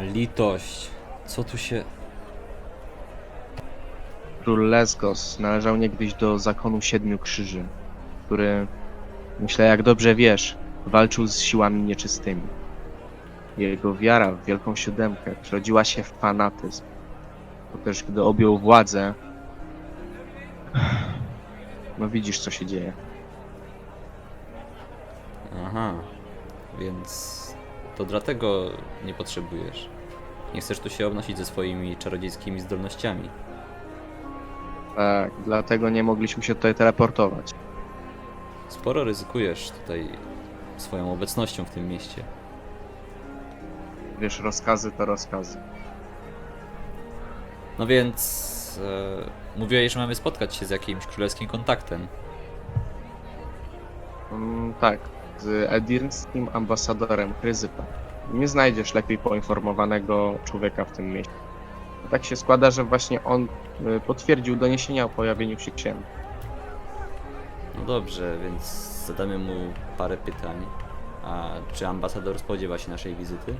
Na litość. Co tu się... Król Lesgos należał niegdyś do zakonu Siedmiu Krzyży, który, myślę jak dobrze wiesz, walczył z siłami nieczystymi. Jego wiara w Wielką Siódemkę przerodziła się w fanatyzm. To też gdy objął władzę, no widzisz co się dzieje. Aha. Więc... To dlatego nie potrzebujesz. Nie chcesz tu się obnosić ze swoimi czarodziejskimi zdolnościami. Tak, dlatego nie mogliśmy się tutaj teleportować. Sporo ryzykujesz tutaj swoją obecnością w tym mieście. Wiesz, rozkazy to rozkazy. No więc... E, mówiłeś, że mamy spotkać się z jakimś królewskim kontaktem. Mm, tak, z edirnskim ambasadorem Kryzypa. Nie znajdziesz lepiej poinformowanego człowieka w tym mieście. Tak się składa, że właśnie on y, potwierdził doniesienia o pojawieniu się księży. No dobrze, więc zadamy mu parę pytań. A czy ambasador spodziewa się naszej wizyty?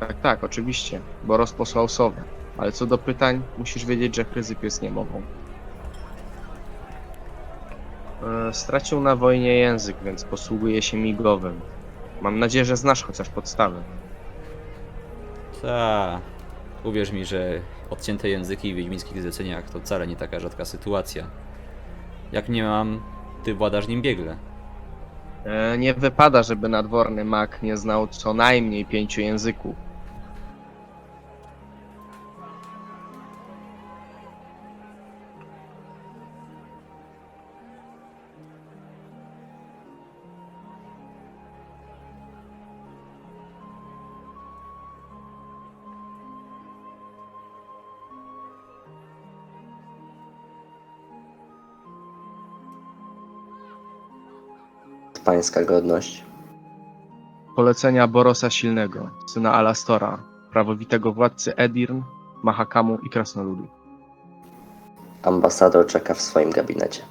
Tak, tak, oczywiście, bo rozposłał sowę. Ale co do pytań, musisz wiedzieć, że Kryzyp jest niemową. E, Stracił na wojnie język, więc posługuje się migowym. Mam nadzieję, że znasz chociaż podstawy. Ta. Uwierz mi, że odcięte języki w wiedźmińskich zleceniach to wcale nie taka rzadka sytuacja. Jak nie mam, ty władasz nim biegle. E, Nie wypada, żeby nadworny mag nie znał co najmniej pięciu języków. Pańska godność. Polecenia Borosa Silnego, syna Alastora, prawowitego władcy Edirn, Mahakamu i Krasnoludu. Ambasador czeka w swoim gabinecie.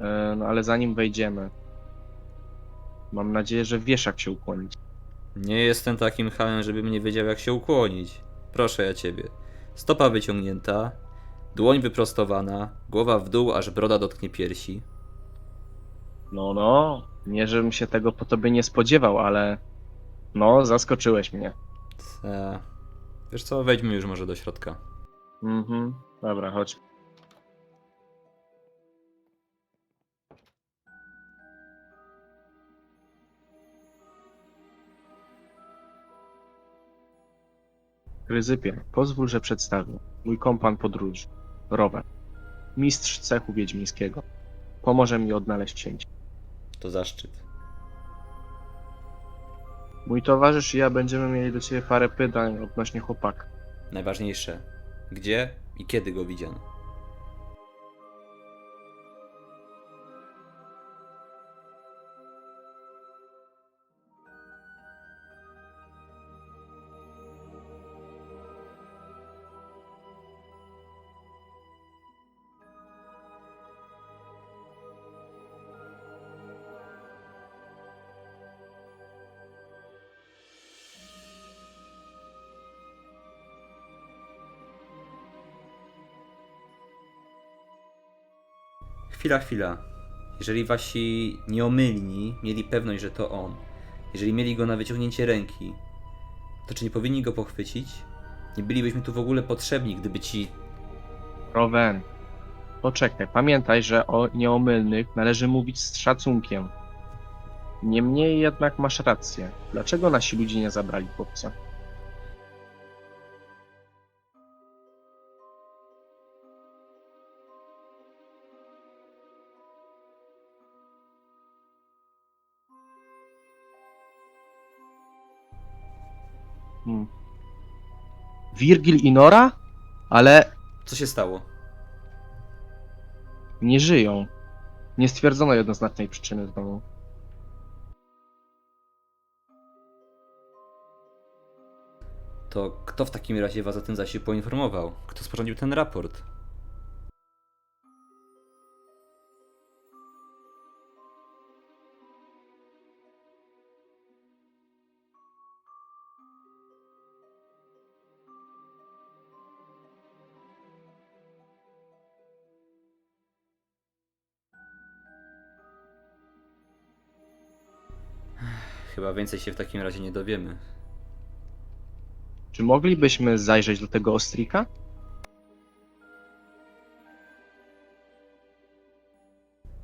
E, No ale zanim wejdziemy, mam nadzieję, że wiesz jak się ukłonić. Nie jestem takim hamem, żebym nie wiedział jak się ukłonić. Proszę ja ciebie. Stopa wyciągnięta, dłoń wyprostowana, głowa w dół, aż broda dotknie piersi. No, no, nie żebym się tego po tobie nie spodziewał, ale no, zaskoczyłeś mnie. Ta. Wiesz co, wejdźmy już może do środka. Mhm, dobra, chodź. Kryzypie, pozwól, że przedstawię. Mój kompan podróży, Rower. Mistrz cechu wiedźmińskiego. Pomoże mi odnaleźć księcia. To zaszczyt. Mój towarzysz i ja będziemy mieli do ciebie parę pytań odnośnie chłopaka. Najważniejsze. Gdzie i kiedy go widziano? Chwila, chwila. Jeżeli wasi nieomylni mieli pewność, że to on, jeżeli mieli go na wyciągnięcie ręki, to czy nie powinni go pochwycić? Nie bylibyśmy tu w ogóle potrzebni, gdyby ci. Rowen, poczekaj, pamiętaj, że o nieomylnych należy mówić z szacunkiem. Niemniej jednak masz rację. Dlaczego nasi ludzie nie zabrali chłopca? Hmm. Virgil i Nora? Ale Co się stało? nie żyją. Nie stwierdzono jednoznacznej przyczyny znowu. To kto w takim razie was o tym zaś poinformował? Kto sporządził ten raport? Chyba więcej się w takim razie nie dowiemy. Czy moglibyśmy zajrzeć do tego ostrika?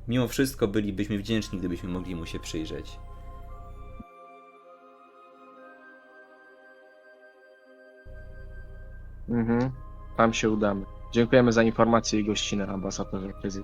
Mimo wszystko bylibyśmy wdzięczni, gdybyśmy mogli mu się przyjrzeć. Mhm. Tam się udamy. Dziękujemy za informację i gościnę, ambasadorze Kryzy.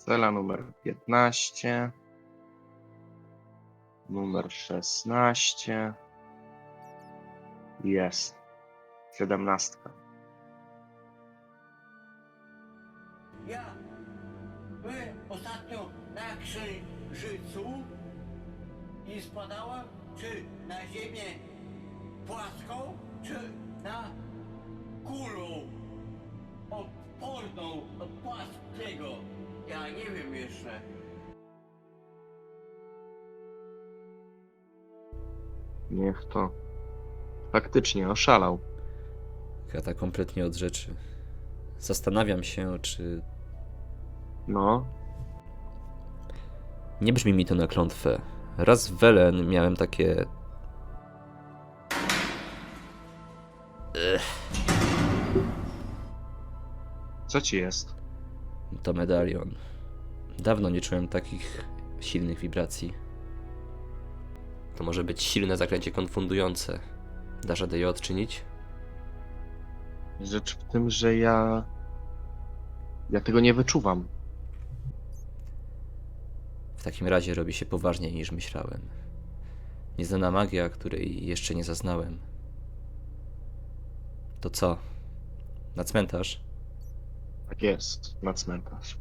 Cela numer 15. Numer 16. Jest. 17. Ja byłem ostatnio na księżycu i spadałem czy na ziemię płaską, czy na kulą odporną od płaskiego. Ja nie wiem jeszcze. Niech to. Faktycznie oszalał. Gada kompletnie od rzeczy. Zastanawiam się, czy No, nie brzmi mi to na klątwę. Raz w Welen miałem takie. co ci jest? To medalion. Dawno nie czułem takich silnych wibracji. To może być silne zaklęcie konfundujące. Dasz radę je odczynić? Rzecz w tym, że ja. Ja tego nie wyczuwam. W takim razie robi się poważniej niż myślałem. Nieznana magia, której jeszcze nie zaznałem. To co? Na cmentarz? Tak jest, na cmentarz.